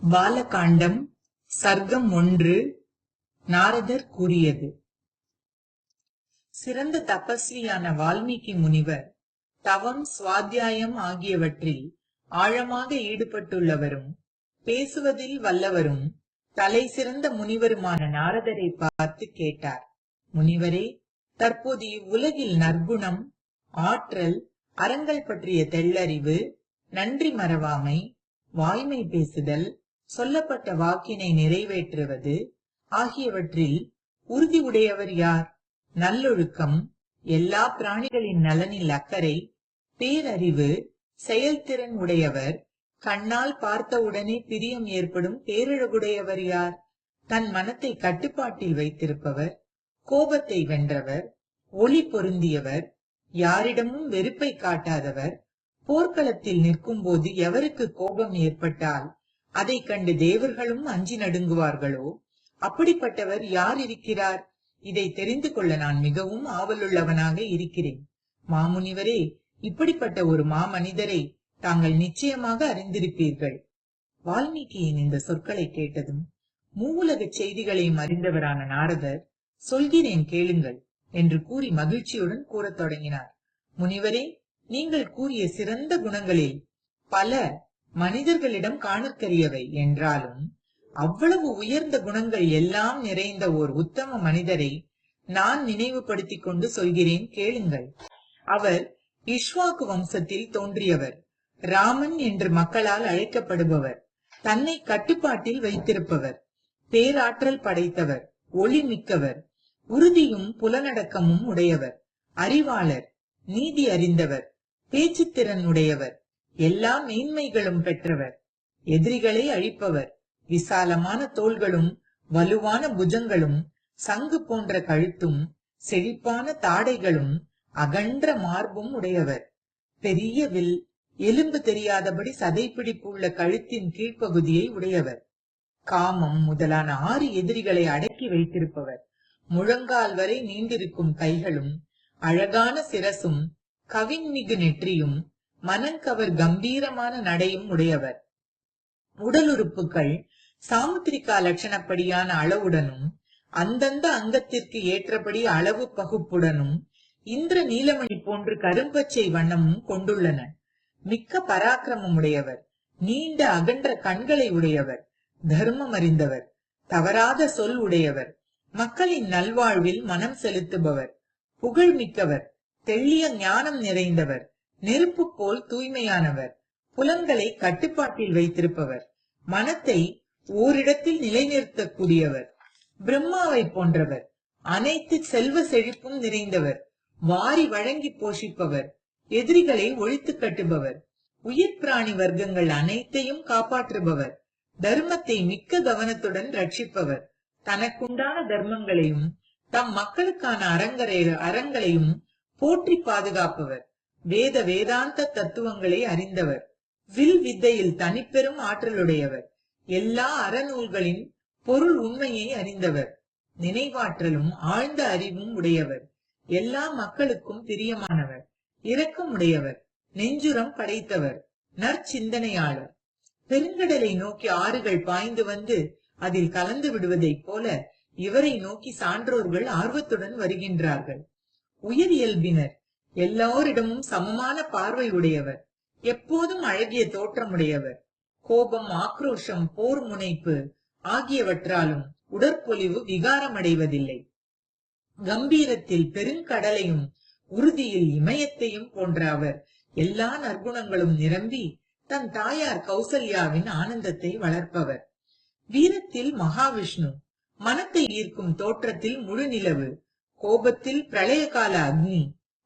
பாலகாண்டம் சர்க்கம் ஒன்று நாரதர் கூறியது. சிறந்த தபஸ்வியான வால்மீகி முனிவர் தவம் சுவாத்தியாயம் ஆகியவற்றில் ஆழமாக ஈடுபட்டுள்ளவரும் பேசுவதில் வல்லவரும் தலை சிறந்த முனிவருமான நாரதரை பார்த்து கேட்டார். முனிவரே தற்போது இவ்வுலகில் நற்குணம் ஆற்றல் அறங்கள் பற்றிய தெள்ளறிவு நன்றி மறவாமை வாய்மை பேசுதல் சொல்லப்பட்ட வாக்கினை நிறைவேற்றுவது ஆகியவற்றில் உறுதி உடையவர் யார்? நல்லொழுக்கம் எல்லா பிராணிகளின் நலனில் அக்கறை பேரறிவு செயல்திறன் உடையவர் கண்ணால் பார்த்தவுடனே பிரியம் ஏற்படும் பேரழகுடையவர் யார்? தன் மனத்தை கட்டுப்பாட்டில் வைத்திருப்பவர் கோபத்தை வென்றவர் ஒளி பொருந்தியவர் யாரிடமும் வெறுப்பை காட்டாதவர் போர்க்களத்தில் நிற்கும் போது எவருக்கு கோபம் ஏற்பட்டால் அதை கண்டு தேவர்களும் அஞ்சி நடுங்குவார்களோ? அப்படிப்பட்டவர் யார் இருக்கிறார்? இதை தெரிந்து கொள்ள நான் மிகவும் ஆவலுள்ளவனாக இருக்கிறேன். மாமுனிவரே இப்படிப்பட்ட ஒரு மாமனிதரை தாங்கள் நிச்சயமாக அறிந்திருப்பீர்கள். வால்மீகியின் இந்த சொற்களை கேட்டதும் மூவுலக செய்திகளையும் அறிந்தவரான நாரதர் சொல்கிறேன் கேளுங்கள் என்று கூறி மகிழ்ச்சியுடன் கூறத் தொடங்கினார். முனிவரே நீங்கள் கூறிய சிறந்த குணங்களில் பல மனிதர்களிடம் காணற்கரியவை என்றாலும் அவ்வளவு உயர்ந்த குணங்கள் எல்லாம் நிறைந்த ஓர் உத்தம மனிதரை நான் நினைவுபடுத்திக் கொண்டு சொல்கிறேன் கேளுங்கள். அவர் இஷ்வாக்கு வம்சத்தில் தோன்றியவர். ராமன் என்று மக்களால் அழைக்கப்படுபவர். தன்னை கட்டுப்பாட்டில் வைத்திருப்பவர். பேராற்றல் படைத்தவர். ஒளி மிக்கவர். உறுதியும் புலனடக்கமும் உடையவர். அறிவாளர். நீதி அறிந்தவர். பேச்சுத்திறன் உடையவர். எல்லா மேன்மைகளும் பெற்றவர். எதிரிகளை அழிப்பவர். விசாலமான தோள்களும் வலுவான புஜங்களும் சங்கு போன்ற கழுத்தும் செழிப்பான தாடைகளும் அகன்ற மார்பும் உடையவர். பெரிய வில் எலும்பு தெரியாதபடி சதைப்பிடிப்பு உள்ள கழுத்தின் கீழ்ப்பகுதியை உடையவர். காமம் முதலான ஆறு எதிரிகளை அடக்கி வைத்திருப்பவர். முழங்கால் வரை நீண்டிருக்கும் கைகளும் அழகான சிரசும் கவின்மிகு நெற்றியும் மனங்கவர் கம்பீரமான நடையும் உடையவர். உடல் உறுப்புகள் சாமுத்திரிகா லட்சணப்படியான அளவுடனும் அந்தந்த அங்கத்திற்கு ஏற்றபடி அளவு பகுப்புடனும் இந்திர நீலமணி போன்று கரும்பச்சை வண்ணமும் கொண்டுள்ளன. மிக்க பராக்கிரமம் உடையவர். நீண்ட அகன்ற கண்களை உடையவர். தர்மம் அறிந்தவர். தவறாத சொல் உடையவர். மக்களின் நல்வாழ்வில் மனம் செலுத்துபவர். புகழ் மிக்கவர். தெள்ளிய ஞானம் நிறைந்தவர். நெருப்பு போல் தூய்மையானவர் புலன்களை கட்டுப்பாட்டில் வைத்திருப்பவர் மனத்தை ஓரிடத்தில் நிலைநிறுத்தக்கூடியவர் பிரம்மாவை போன்றவர் அனைத்து செல்வ செழிப்பும் நிறைந்தவர் வாரி வழங்கி போஷிப்பவர் எதிரிகளை ஒழித்து கட்டுபவர் உயிர் பிராணி வர்க்கங்கள் அனைத்தையும் காப்பாற்றுபவர் தர்மத்தை மிக்க கவனத்துடன் ரட்சிப்பவர். தனக்குண்டான தர்மங்களையும் தம் மக்களுக்கான அறங்கரை அறங்களையும் போற்றி பாதுகாப்பவர். வேத வேதாந்த தத்துவங்களை அறிந்தவர். வில் வித்தையில் தனிப்பெரும் ஆற்றலுடையவர். எல்லா அறநூல்களின் பொருள் உண்மையை அறிந்தவர். நினைவாற்றலும் ஆழ்ந்த அறிவும் உடையவர். எல்லா மக்களுக்கும் பிரியமானவர். இரக்கம் உடையவர். நெஞ்சுரம் படைத்தவர். நற்சிந்தனையாளர். பெருங்கடலை நோக்கி ஆறுகள் பாய்ந்து வந்து அதில் கலந்து விடுவதைப் போல இவரை நோக்கி சான்றோர்கள் ஆர்வத்துடன் வருகின்றார்கள். உயிர் இயல்பினர். எல்லோரிடமும் சமமான பார்வை உடையவர். எப்போதும் அழகிய தோற்றமுடையவர். கோபம் ஆக்ரோஷம் போர் முனைப்பு ஆகியவற்றாலும் உடற்பொலிவு விகாரமடைவதில்லை. கம்பீரத்தில் பெருங்கடலையும் உறுதியில் இமயத்தையும் போன்ற அவர் எல்லா நற்குணங்களும் நிரம்பி தன் தாயார் கௌசல்யாவின் ஆனந்தத்தை வளர்ப்பவர். வீரத்தில் மகாவிஷ்ணு மனத்தை ஈர்க்கும் தோற்றத்தில் முழு நிலவு கோபத்தில் பிரளய கால அக்னி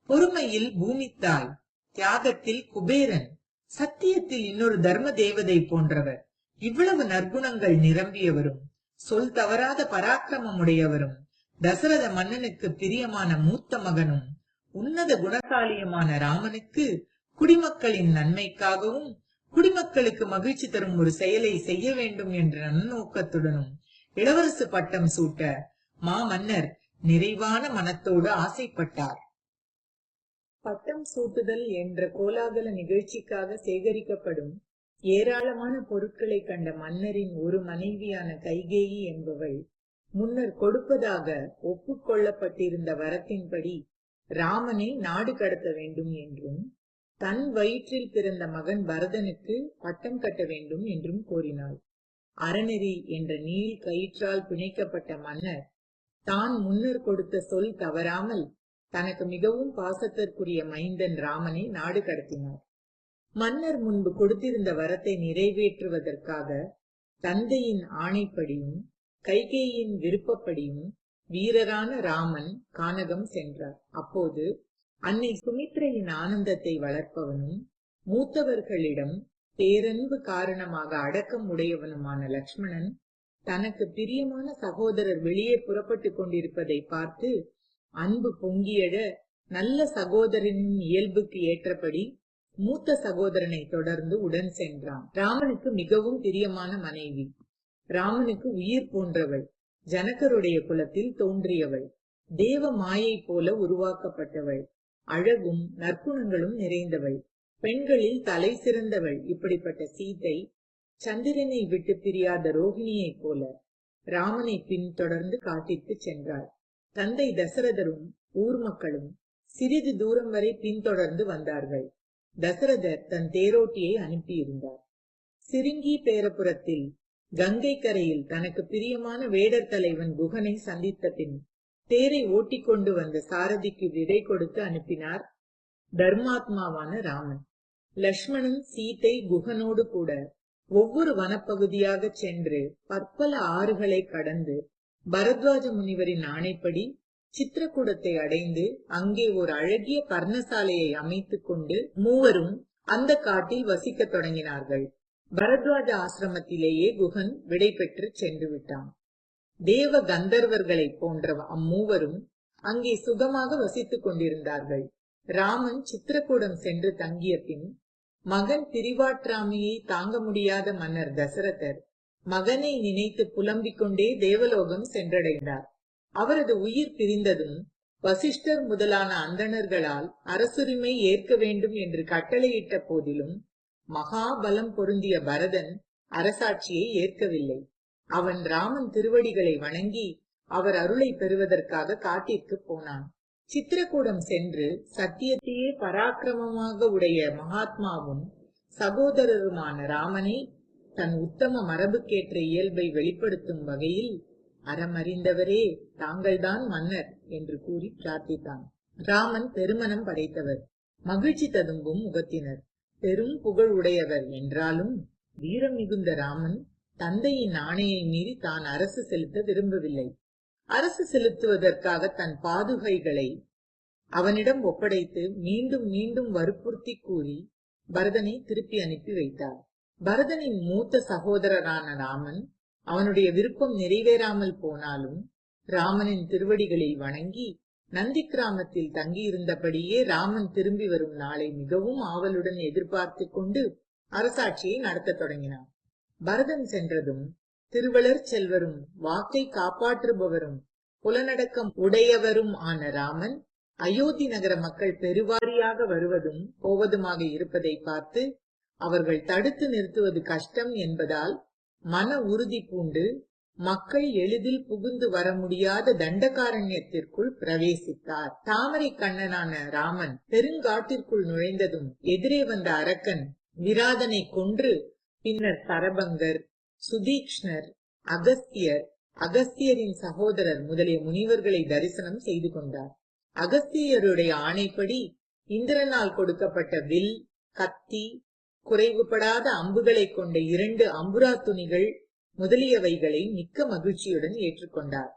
பொறுமையில் பூமித்தாய் தியாகத்தில் குபேரன் சத்தியத்தில் இன்னொரு தர்ம தேவதை போன்றவர். இவ்வளவு நற்குணங்கள் நிரம்பியவரும் சொல் தவறாத பராக்கிரமம் உடையவரும் தசரத மன்னனுக்கு பிரியமான மூத்த மகனும் உன்னத குணசாலியுமான ராமனுக்கு குடிமக்களின் நன்மைக்காகவும் குடிமக்களுக்கு மகிழ்ச்சி தரும் ஒரு செயலை செய்ய வேண்டும் என்ற நன்னோக்கத்துடனும் இளவரசு பட்டம் சூட்ட மாமன்னர் நிறைவான மனத்தோடு ஆசைப்பட்டார். பட்டம் சூட்டுதல் என்ற கோலாகல நிகழ்ச்சிக்காக சேகரிக்கப்படும் ஏராளமான பொருட்களை கண்ட மன்னரின் ஒரு மனைவியான கைகேயி என்பவள் முன்னர் கொடுப்பதாக ஒப்புக்கொள்ளப்பட்டிருந்த வரத்தின்படி ராமனை நாடு கடத்த வேண்டும் என்றும் தன் வயிற்றில் பிறந்த மகன் பரதனுக்கு பட்டம் கட்ட வேண்டும் என்றும் கோரினாள். அறநெறி என்ற நீள் கயிற்றால் பிணைக்கப்பட்ட மன்னர் தான் முன்னர் கொடுத்த சொல் தவறாமல் தனக்கு மிகவும் பாசத்திற்குரிய மைந்தன் ராமனை நாடு கடத்தினார். மன்னர் முன்பு கொடுத்திருந்த வரத்தை நிறைவேற்றுவதற்காக தந்தையின் ஆணைப்படியும் கைகேயின் விருப்பப்படியும் வீரரான ராமன் கானகம் சென்றார். அப்போது அன்னை சுமித்ரையின் ஆனந்தத்தை வளர்ப்பவனும் மூத்தவர்களிடம் பேரன்பு காரணமாக அடக்கம் உடையவனுமான லக்ஷ்மணன் தனக்கு பிரியமான சகோதரர் வெளியே புறப்பட்டு கொண்டிருப்பதை பார்த்து அன்பு பொங்கியழ நல்ல சகோதரனின் இயல்புக்கு ஏற்றபடி மூத்த சகோதரனை தொடர்ந்து உடன் சென்றான். ராமனுக்கு மிகவும் பிரியமான மனைவி. ராமனுக்கு உயிர் போன்றவள். ஜனகருடைய குலத்தில் தோன்றியவள். தேவ மாயை போல உருவாக்கப்பட்டவள். அழகும் நற்குணங்களும் நிறைந்தவள். பெண்களில் தலை சிறந்தவள். இப்படிப்பட்ட சீதை சந்திரனை விட்டு பிரியாத ரோகிணியைப் போல ராமனை பின்தொடர்ந்து காட்டிற்கு சென்றாள். தந்தை தசரதரும் ஊர் மக்களும் சிறிது தூரம் வரை பின்தொடர்ந்து வந்தார்கள். தசரதர் தன் தேரோட்டியை அனுப்பியிருந்தார். சிருங்கி பேரப்புறத்தில் கங்கை கரையில் தனக்கு பிரியமான வேடர் தலைவன் குகனை சந்தித்த பின் தேரை ஓட்டிக்கொண்டு வந்த சாரதிக்கு விடை கொடுத்து அனுப்பினார் தர்மாத்மாவான ராமன். லக்ஷ்மணன் சீதை குகனோடு கூட ஒவ்வொரு வனப்பகுதியாக சென்று பற்பல ஆறுகளை கடந்து பரத்வாஜ முனிவரின் ஆணைப்படி சித்திரக்கூடத்தை அடைந்து அங்கே ஒரு அழகிய பர்ணசாலையை அமைத்துக் கொண்டு மூவரும் அந்த காட்டில் வசிக்கத் தொடங்கினார்கள். பரத்வாஜ ஆசிரமத்திலேயே குகன் விடை பெற்று சென்று விட்டான். தேவ கந்தர்வர்களைப் போன்ற அம்மூவரும் அங்கே சுகமாக வசித்துக் கொண்டிருந்தார்கள். ராமன் சித்திரக்கூடம் சென்று தங்கிய பின் மகன் திரிவாற்றாமையை தாங்க முடியாத மன்னர் தசரதர் மகனை நினைத்து புலம்பிக் கொண்டே தேவலோகம் சென்றடைந்தார். அவரது உயிர் பிரிந்ததும் வசிஷ்டர் முதலான அந்தணர்களால் அரசுரிமை ஏற்க வேண்டும் என்று கட்டளையிட்ட போதிலும் மகாபலம் பொருந்திய பரதன் அரசாட்சியை ஏற்கவில்லை. அவன் ராமன் திருவடிகளை வணங்கி அவர் அருளை பெறுவதற்காக காட்டிற்கு போனான். சித்திரக்கூடம் சென்று சத்தியத்தையே பராக்கிரமமாக உடைய மகாத்மாவும் சகோதரருமான ராமனை தன் உத்தம மரபுக்கேற்ற இயல்பை வெளிப்படுத்தும் வகையில் அறமறிந்தவரே தாங்கள்தான் மன்னர் என்று கூறி பிரார்த்தித்தான். ராமன் பெருமனம் படைத்தவர். மகிழ்ச்சி ததும்பும் முகத்தினர். பெரும் புகழ் உடையவர் என்றாலும் வீரம் மிகுந்த ராமன் தந்தையின் ஆணையை மீறி தான் அரசு செலுத்த விரும்பவில்லை. அரசு செலுத்துவதற்காக தன் பாதுகைகளை அவனிடம் ஒப்படைத்து மீண்டும் மீண்டும் வற்புறுத்தி கூறி பரதனை திருப்பி அனுப்பி வைத்தார். பரதனின் மூத்த சகோதரரான ராமன் அவனுடைய விருப்பம் நிறைவேறாமல் போனாலும் ராமனின் திருவடிகளில் வணங்கி நந்தி கிராமத்தில் தங்கியிருந்தபடியே ராமன் திரும்பி வரும் நாளை மிகவும் ஆவலுடன் எதிர்பார்த்து கொண்டு அரசாட்சியை நடத்தத் தொடங்கினான் பரதன் சென்றதும் திருவளர் செல்வரும் வாக்கை காப்பாற்றுபவரும் புலனடக்கம் உடையவரும் ஆன ராமன் அயோத்தி நகர மக்கள் பெருவாரியாக வருவதும் போவதுமாக இருப்பதை பார்த்து அவர்கள் தடுத்து நிறுத்துவது கஷ்டம் என்பதால் மன உறுதி பூண்டு மக்கள் எளிதில் புகுந்து வர முடியாத தண்டகாரண்யத்திற்குள் பிரவேசித்தார். தாமரை கண்ணனான ராமன் பெருங்காட்டிற்குள் நுழைந்ததும் எதிரே வந்த அரக்கன் விராதனை கொன்று பின்னர் சரபங்கர் சுதீக்ஷ்ணர் அகஸ்தியர் அகஸ்தியரின் சகோதரர் முதலிய முனிவர்களை தரிசனம் செய்து கொண்டார். அகஸ்தியருடைய ஆணைப்படி இந்திரனால் கொடுக்கப்பட்ட வில் கத்தி குறைவுபடாத அம்புகளை கொண்ட இரண்டு அம்புரா துணிகள் முதலியவைகளை மிக்க மகிழ்ச்சியுடன் ஏற்றுக்கொண்டார்.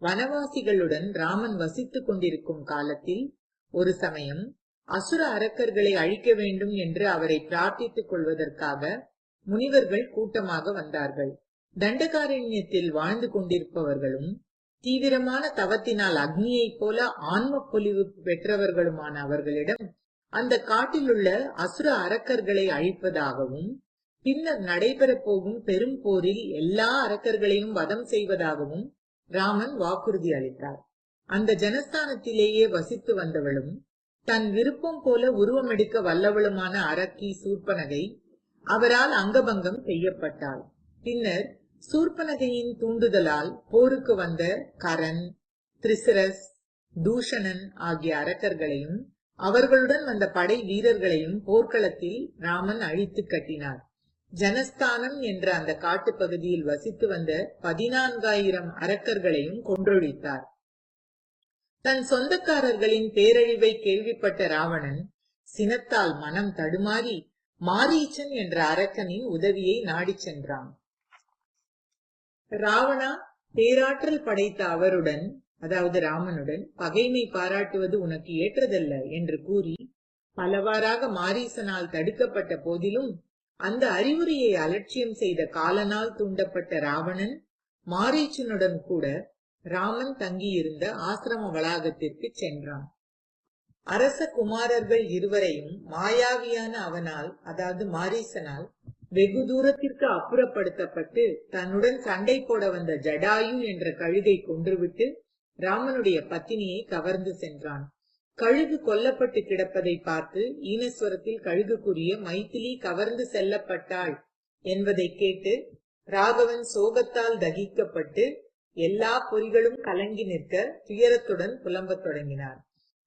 வனவாசிகளுடன் ராமன் வசித்துக் கொண்டிருக்கும் காலத்தில் ஒரு சமயம் அசுர அரக்கர்களை அழிக்க வேண்டும் என்று அவரை பிரார்த்தித்துக் கொள்வதற்காக முனிவர்கள் கூட்டமாக வந்தார்கள். தண்டகாரண்யத்தில் வாழ்ந்து கொண்டிருப்பவர்களும் தீவிரமான தவத்தினால் அக்னியைப் போல ஆன்ம பொலிவு பெற்றவர்களுமான அவர்களிடம் அந்த காட்டிலுள்ள அசுர அரக்கர்களை அழிப்பதாகவும் பின்னர் நடைபெறப் போகும் பெரும் போரில் எல்லா அரக்கர்களையும் வதம் செய்வதாகவும் ராமன் வாக்குறுதி அளித்தார். அந்த ஜனஸ்தானத்திலேயே வசித்து வந்தவளும் தன் விருப்பம் போல உருவமெடுக்க வல்லவளுமான அரக்கி சூர்பனகை அவரால் அங்கபங்கம் செய்யப்பட்டாள். பின்னர் சூர்பனகையின் தூண்டுதலால் போருக்கு வந்த கரண் திரிசிரஸ் தூஷணன் ஆகிய அரக்கர்களையும் அவர்களுடன் வந்த படை வீரர்களையும் போர்க்களத்தில் ராமன் அழித்து கட்டினார். ஜனஸ்தானம் என்ற அந்த காட்டு பகுதியில் வசித்து வந்த பதினான்காயிரம் அரக்கர்களையும் கொன்றொழித்தார். தன் சொந்தக்காரர்களின் பேரழிவை கேள்விப்பட்ட ராவணன் சினத்தால் மனம் தடுமாறி மாரீச்சன் என்ற அரக்கனின் உதவியை நாடிச் சென்றான். ராவணா பேராற்றல் படைத்த அவருடன் அதாவது ராமனுடன் பகைமை பாராட்டுவது உனக்கு ஏற்றதல்ல என்று கூறி பலவாறாக மாரீசனால் தடுக்கப்பட்ட போதிலும் அந்த அறிவுரையை அலட்சியம் செய்த காலனால் தூண்டப்பட்ட ராவணன் மாரீச்சனுடன் கூட ராமன் தங்கியிருந்த ஆசிரம வளாகத்திற்கு சென்றான். அரச குமாரர்கள் இருவரையும் மாயாவியான அவனால் அதாவது மாரீசனால் வெகு தூரத்திற்கு அப்புறப்படுத்தப்பட்டு தன்னுடன் சண்டை போட வந்த ஜடாயு என்ற கழுதை கொன்றுவிட்டு ராமனுடைய பத்தினியை கவர்ந்து சென்றான். கழுகு கொல்லப்பட்டு கிடப்பதை பார்த்து ஈனஸ்வரத்தில் கழுகுக்குரிய மைத்திலி கவர்ந்து செல்லப்பட்டாள் என்பதை கேட்டு ராகவன் சோகத்தால் தகிக்கப்பட்டு எல்லா பொறிகளும் கலங்கி நிற்க துயரத்துடன் புலம்பத் தொடங்கினார்.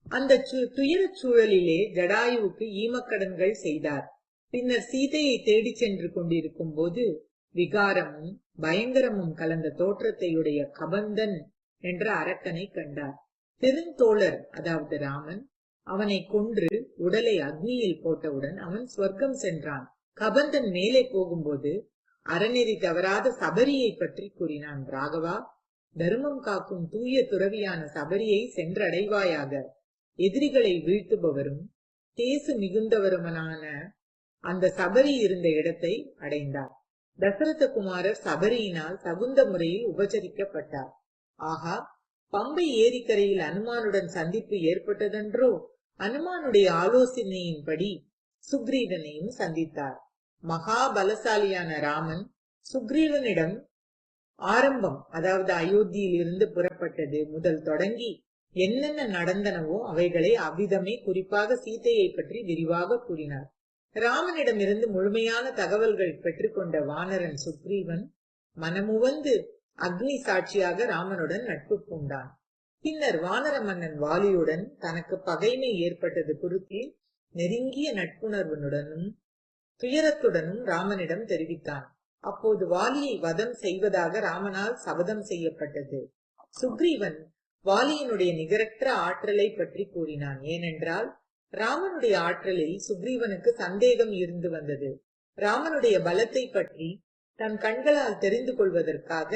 அந்த சு- துயரச் சூழலிலே ஜடாயுவுக்கு ஈமக்கடன்கள் செய்தார். பின்னர் சீதையை தேடிச் சென்று கொண்டிருக்கும் போது விகாரமும் பயங்கரமும் கலந்த தோற்றத்தையுடைய கபந்தன் என்ற அரக்கனை கண்டார். பெருந்தோழர் அதாவது ராமன் அவனை கொன்று உடலை அக்னியில் போட்டவுடன் அவன் சொர்க்கம் சென்றான். கபந்தன் மேலே போகும்போது அறநெறி தவறாத சபரியை பற்றி கூறினான். ராகவா தர்மம் காக்கும் தூய துறவியான சபரியை சென்றடைவாயாக. எதிரிகளை வீழ்த்துபவரும் தேசு மிகுந்தவருமனான அந்த சபரி இருந்த இடத்தை அடைந்தார். தசரத குமாரர் சபரியினால் தகுந்த முறையில் உபசரிக்கப்பட்டார் ஆகா பம்பை ஏரிக்கரையில் அனுமானுடன் சந்திப்பு ஏற்பட்டதென்றோ அனுமானுடைய ஆலோசனையின்படி சுக்ரீவனையும் சந்தித்தார். மகா பலசாலியான ராமன் சுக்ரீவனிடம் ஆரம்பம் அதாவது அயோத்தியில் இருந்து புறப்பட்டது முதல் தொடங்கி என்னென்ன நடந்தனவோ அவைகளை அவ்விதமே குறிப்பாக சீதையை பற்றி விரிவாக கூறினார். ராமனிடமிருந்து முழுமையான தகவல்கள் பெற்றுக்கொண்ட வானரன் சுக்ரீவன் மனமுவந்து அக்னி சாட்சியாக ராமனுடன் நட்பு பூண்டான். பின்னர் வானர மன்னன் வாலியுடன் தனக்கு பகைமை ஏற்பட்டது குறித்து நெருங்கிய நட்புணர்வுடனும் துயரத்துடனும் ராமனிடம் தெரிவித்தான். அப்போது வாலியை வதம் செய்வதாக ராமனால் சபதம் செய்யப்பட்டது. சுக்ரீவன் வாலியினுடைய நிகரற்ற ஆற்றலை பற்றி கூறினான். ஏனென்றால் ராமனுடைய ஆற்றலில் சுக்ரீவனுக்கு சந்தேகம் இருந்து வந்தது. ராமனுடைய பலத்தை பற்றி தன் கண்களால் தெரிந்து கொள்வதற்காக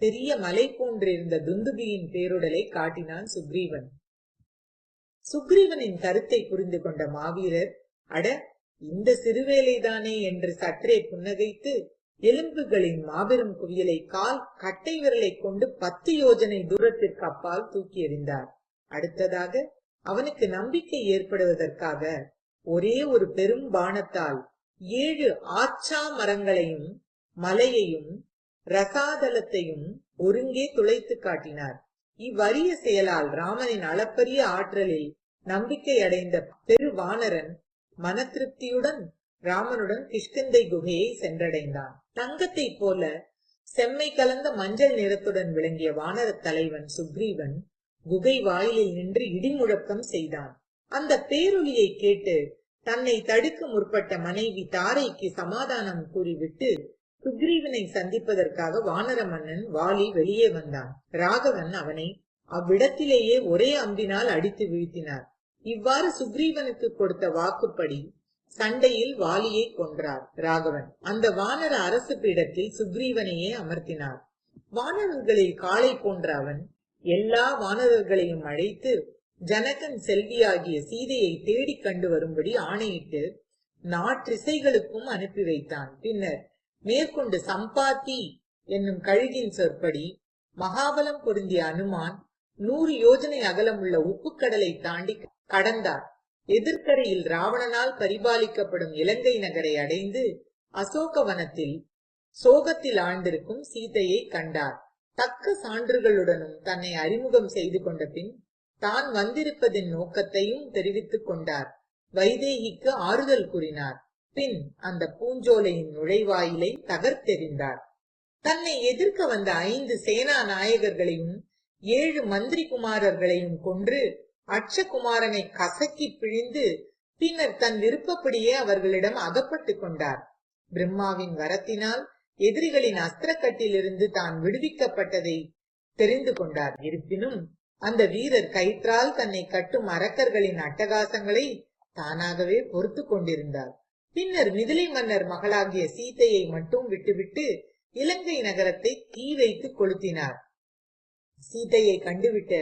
பெரிய மலை போன்றிருந்த துந்துபியின் பேருடலை காட்டினான் சுக்ரீவன். சுக்ரீவனின் கருத்தை புரிந்து கொண்ட மாவீரர் அட இந்த சிறுவேலைதானே என்று சற்றே புன்னகைத்து எலும்புகளின் மாபெரும் குவியலை கால் கட்டை விரலை கொண்டு பத்து யோஜனை தூரத்திற்கு அப்பால் தூக்கி எறிந்தார். அடுத்ததாக அவனுக்கு நம்பிக்கை ஏற்படுவதற்காக ஒரே ஒரு பெரும் பானத்தால் ஏழு ஆச்சா மரங்களையும் மலையையும் ரசாதலத்தையும் ஒருங்கே துளைத்து காட்டினார். இவ்வரிய செயலால் ராமனின் அளப்பரிய ஆற்றலில் நம்பிக்கை அடைந்த பெருவானரன் மன திருப்தியுடன் ராமனுடன் கிஷ்கிந்தை குகையை சென்றடைந்தான். தங்கத்தை போல செம்மை கலந்த மஞ்சள் நிறத்துடன் விளங்கிய வானர தலைவன் சுக்ரீவன் குகை வாயிலில் நின்று இடிமுழக்கம் செய்தான். அந்த பேரொலியை கேட்டு தன்னை தடுக்க முற்பட்ட மனைவி தாரைக்கு சமாதானம் கூறிவிட்டு சுக்ரீவனை சந்திப்பதற்காக வானர மன்னன் வாலி வெளியே வந்தான். ராகவன் அவனை அவ்விடத்திலேயே ஒரே அம்பினால் அடித்து வீழ்த்தினார். இவ்வாறு சுக்ரீவனுக்கு கொடுத்த வாக்குப்படி சண்டையில் வாலியை கொன்றார் ராகவன். அந்த வானர அரசு பீடத்தில் சுக்ரீவனையே அமர்த்தினார். வானரர்களில் காளை போன்ற அவன் எல்லா வானரர்களையும் அழைத்து ஜனகன் செல்வியாகிய சீதையை தேடிக் கண்டு வரும்படி ஆணையிட்டு நாற்றிசைகளுக்கும் அனுப்பி வைத்தான். பின்னர் மேற்கொண்டு சம்பாத்தி என்னும் கழுகின் சொற்படி மகாபலம் பொருந்திய அனுமான் நூறு யோஜனை அகலமுள்ள உப்புக்கடலை தாண்டி கடந்தார். எதிர்க்கரையில் ராவணனால் பரிபாலிக்கப்படும் இலங்கை நகரை அடைந்து அசோகவனத்தில் சோகத்தில் ஆழ்ந்திருக்கும் சீதையை கண்டார். தக்க சான்றுகளுடனும் தன்னை அறிமுகம் செய்து கொண்ட பின் தான் வந்திருப்பதின் நோக்கத்தையும் தெரிவித்துக் கொண்டார். வைதேகிக்கு ஆறுதல் கூறினார். பின் அந்த பூஞ்சோலையின் நுழைவாயிலை தகர்த்தெறிந்தார். தன்னை எதிர்க்க வந்த ஐந்து சேனா நாயகர்களையும் ஏழு மந்திரி குமாரர்களையும் கொன்று அட்சகுமாரனை கசக்கி பிழிந்து பின்னர் தன் விருப்பப்படியே அவர்களிடம் அகப்பட்டுக் கொண்டார். பிரம்மாவின் வரத்தினால் எதிரிகளின் அஸ்திரக்கட்டிலிருந்து தான் விடுவிக்கப்பட்டதை தெரிந்து கொண்டார். இருப்பினும் அந்த வீரர் கயிற்றால் தன்னை கட்டும் அரக்கர்களின் அட்டகாசங்களை தானாகவே பொறுத்து கொண்டிருந்தார். பின்னர் மிதிலை மன்னர் மகளாகிய சீதையை மட்டும் விட்டுவிட்டு இலங்கை நகரத்தை தீ வைத்து கொளுத்தினார். சீதையை கண்டுவிட்ட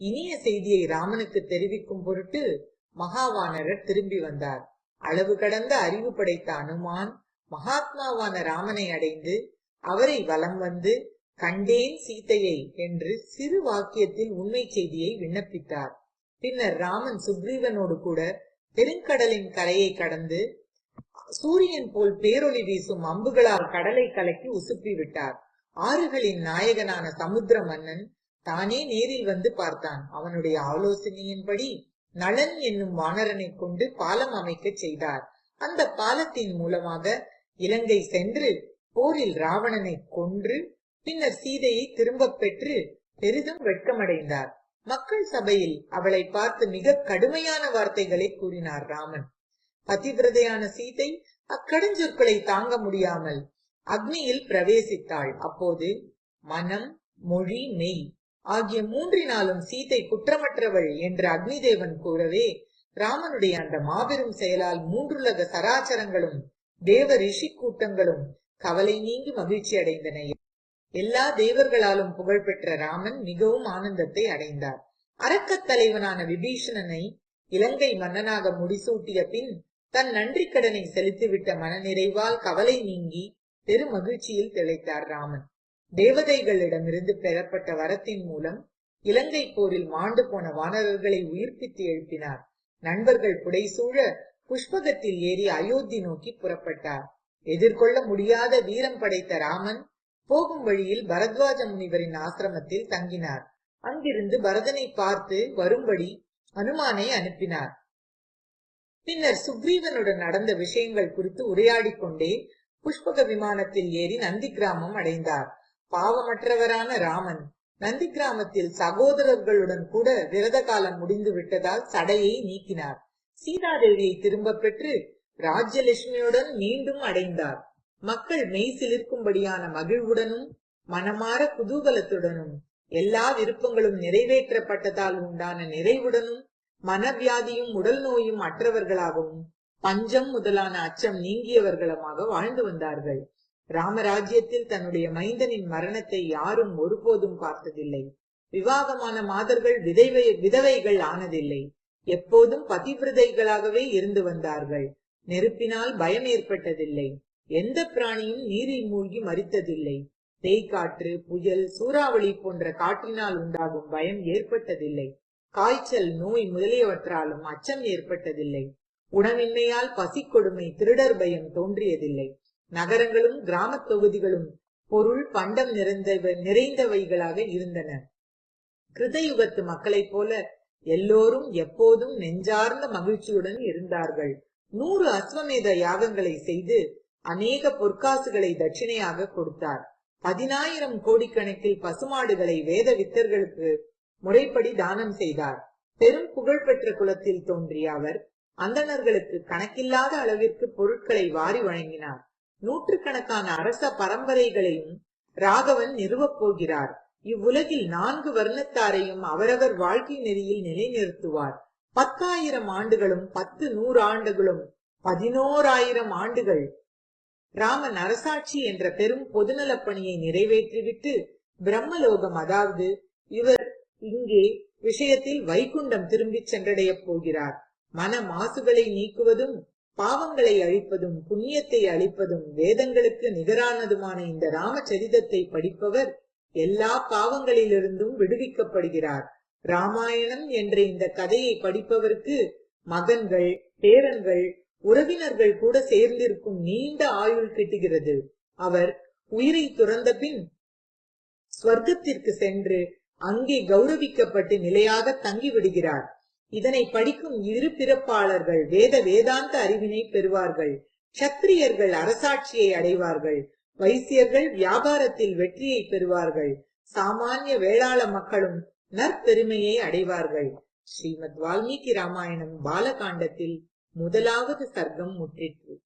இனிய செய்தியை ராமனுக்கு தெரிவிக்கும் பொருட்டு மகாவானரர் திரும்பி வந்தார். அளவு கடந்த அறிவு படைத்த அனுமான் மகாத்மாவான ராமனை அடைந்து அவரை வலம் வந்து கண்டேன் சீதையை என்று சிறு வாக்கியத்தில் உண்மை செய்தியை விண்ணப்பித்தார். பின்னர் ராமன் சுக்ரீவனோடு கூட பெருங்கடலின் கரையை கடந்து சூரியன் போல் பேரொளி வீசும் அம்புகளால் கடலை கலக்கி உசுப்பி விட்டார். ஆறுகளின் நாயகனான சமுத்திர மன்னன் தானே நேரில் வந்து பார்த்தான். அவனுடைய ஆலோசனையின்படி நளன் என்னும் வானரனை கொண்டு பாலம் அமைக்க செய்தார். அந்த பாலத்தின் மூலமாக இலங்கை சென்று போரில் ராவணனை கொன்று பின்னர் சீதையை திரும்பப் பெற்று பெரிதும் வெட்கமடைந்தார். மக்கள் சபையில் அவளை பார்த்து மிக கடுமையான வார்த்தைகளை கூறினார் ராமன். பதிவிரதையான சீதை அக்கடுஞ்சொற்களை தாங்க முடியாமல் அக்னியில் பிரவேசித்தாள். அப்போது மனம் மொழி மெய் ஆகிய மூன்றினாலும் சீதை குற்றமற்றவள் என்று அக்னி தேவன் கூறவே ராமனுடைய அந்த மாபெரும் செயலால் மூன்றுலக சராச்சரங்களும் தேவ ரிஷி கூட்டங்களும் கவலை நீங்கி மகிழ்ச்சி அடைந்தன. எல்லா தேவர்களாலும் புகழ்பெற்ற ராமன் மிகவும் ஆனந்தத்தை அடைந்தார். அரக்கத் தலைவனான விபீஷணனை இலங்கை மன்னனாக முடிசூட்டிய பின் தன் நன்றி கடனை செலுத்திவிட்ட மனநிறைவால் கவலை நீங்கி பெரும் மகிழ்ச்சியில் திளைத்தார் ராமன். தேவதைகளிடமிருந்து பெறப்பட்ட வரத்தின் மூலம் இலங்கை போரில் மாண்டு போன வானரர்களை உயிர்ப்பித்து எழுப்பினார். நண்பர்கள் புடைசூழ புஷ்பகத்தில் ஏறி அயோத்தி நோக்கி புறப்பட்டார். எதிர்கொள்ள முடியாத வீரம் படைத்த ராமன் போகும் வழியில் பரத்வாஜ முனிவரின் ஆசிரமத்தில் தங்கினார். அங்கிருந்து பரதனை பார்த்து வரும்படி அனுமானை அனுப்பினார். பின்னர் சுக்ரீவனுடன் நடந்த விஷயங்கள் குறித்து உரையாடிக் கொண்டே புஷ்பக விமானத்தில் ஏறி நந்தி கிராமம் அடைந்தார். பாவமற்றவரான ராமன் நந்தி கிராமத்தில் சகோதரர்களுடன் கூட விரத காலம் முடிந்து விட்டதால் சடையை நீக்கினார். சீதாதேவியை திரும்ப பெற்று ராஜ்யலட்சுமியுடன் மீண்டும் அடைந்தார். மக்கள் மெய் சிலிர்க்கும்படியான மகிழ்வுடனும் மனமாற குதூகலத்துடனும் எல்லா விருப்பங்களும் நிறைவேற்றப்பட்டதால் உண்டான நிறைவுடனும் மனவியாதியும் உடல் நோயும் அற்றவர்களாகவும் பஞ்சம் முதலான அச்சம் நீங்கியவர்களுமாக வாழ்ந்து வந்தார்கள். ராமராஜ்யத்தில் தன்னுடைய மைந்தனின் மரணத்தை யாரும் ஒருபோதும் பார்த்ததில்லை. விவாகமான மாதர்கள் விதைவை விதவைகள் ஆனதில்லை. எப்போதும் பதிவிரதைகளாகவே இருந்து வந்தார்கள். நெருப்பினால் பயம் ஏற்பட்டதில்லை. எந்த பிராணியும் நீரில் மூழ்கி மறித்ததில்லை தேய்காற்று புயல் சூறாவளி போன்ற காற்றினால் உண்டாகும் பயம் ஏற்பட்டதில்லை. காய்ச்சல் நோய் முதலியவற்றாலும் அச்சம் ஏற்பட்டதில்லை. உணவின்மையால் பசிக்கொடுமை திருடர் பயம் தோன்றியதில்லை. நகரங்களும் கிராமத் தொகுதிகளும் பொருள் பண்டம் நிறைந்தவை நிறைந்தவைகளாக இருந்தன. கிருதயுகத்து மக்களைப் போல எல்லோரும் எப்போதும் நெஞ்சார்ந்த மகிழ்ச்சியுடன் இருந்தார்கள். நூறு அஸ்வமேத யாகங்களை செய்து அநேக பொற்காசுகளை தட்சிணையாக கொடுத்தார். பதினாயிரம் கோடிக்கணக்கில் பசுமாடுகளை வேத வித்தர்களுக்கு முறைப்படி தானம் செய்தார். பெரும் புகழ்பெற்ற குலத்தில் தோன்றிய அவர் அந்தணர்களுக்கு கணக்கில்லாத அளவிற்கு பொருட்களை வாரி வழங்கினார். நூற்றுக்கணக்கான அரச பரம்பரைகளையும் ராகவன் நிறுவப் போகிறார். இவ்வுலகில் நான்கு வர்ணத்தாரையும் அவரவர் வாழ்க்கை நெறியில் நிலைநிறுத்துவார். பத்தாயிரம் ஆண்டுகளும் பத்து நூறு ஆண்டுகளும் பதினோராயிரம் ஆண்டுகள் ராமன் அரசாட்சி என்ற பெரும் பொதுநலப் பணியை நிறைவேற்றிவிட்டு பிரம்மலோகம் அதாவது இவர் இங்கே விஷயத்தில் வைகுண்டம் திரும்பி சென்றடையப் போகிறார். மன மாசுகளை நீக்குவதும் பாவங்களை அழிப்பதும் புண்ணியத்தை அழிப்பதும் வேதங்களுக்கு நிகரானதுமான இந்த ராமச்சரிதத்தை படிப்பவர் எல்லா பாவங்களிலிருந்தும் விடுவிக்கப்படுகிறார். ராமாயணம் என்ற இந்த கதையை படிப்பவருக்கு மகன்கள் பேரன்கள் உறவினர்கள் கூட சேர்ந்திருக்கும் நீண்ட ஆயுள் கிட்டுகிறது. அவர் உயிரை துறந்த பின் ஸ்வர்க்கத்திற்கு சென்று அங்கே கௌரவிக்கப்பட்டு நிலையாக தங்கி விடுகிறார் இதனை படிக்கும் இரு பிறப்பாளர்கள் வேத வேதாந்த அறிவினை பெறுவார்கள். சத்திரியர்கள் அரசாட்சியை அடைவார்கள். வைசியர்கள் வியாபாரத்தில் வெற்றியை பெறுவார்கள். சாமானிய வேளாள மக்களும் நற்பெருமையை அடைவார்கள். ஸ்ரீமத் வால்மீகி ராமாயணம் பாலகாண்டத்தில் முதலாவது சர்க்கம் முற்றிற்று.